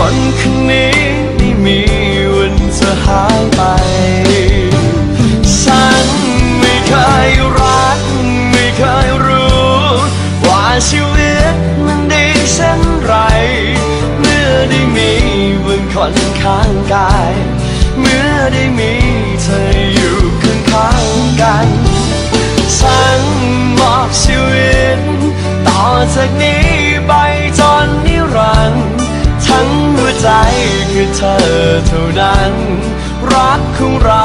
คนคืนนี้ไม่มีวันจะหายไป ฉันไม่เคยรัก ไม่เคยรู้ ว่าชีวิตมันดีเช่นไร เมื่อได้มีบนคนข้างกาย เมื่อได้มีเธออยู่ข้างข้างๆกัน ฉันมอบชีวิต ต่อจากนี้ เธอเท่านั้น รักของเรา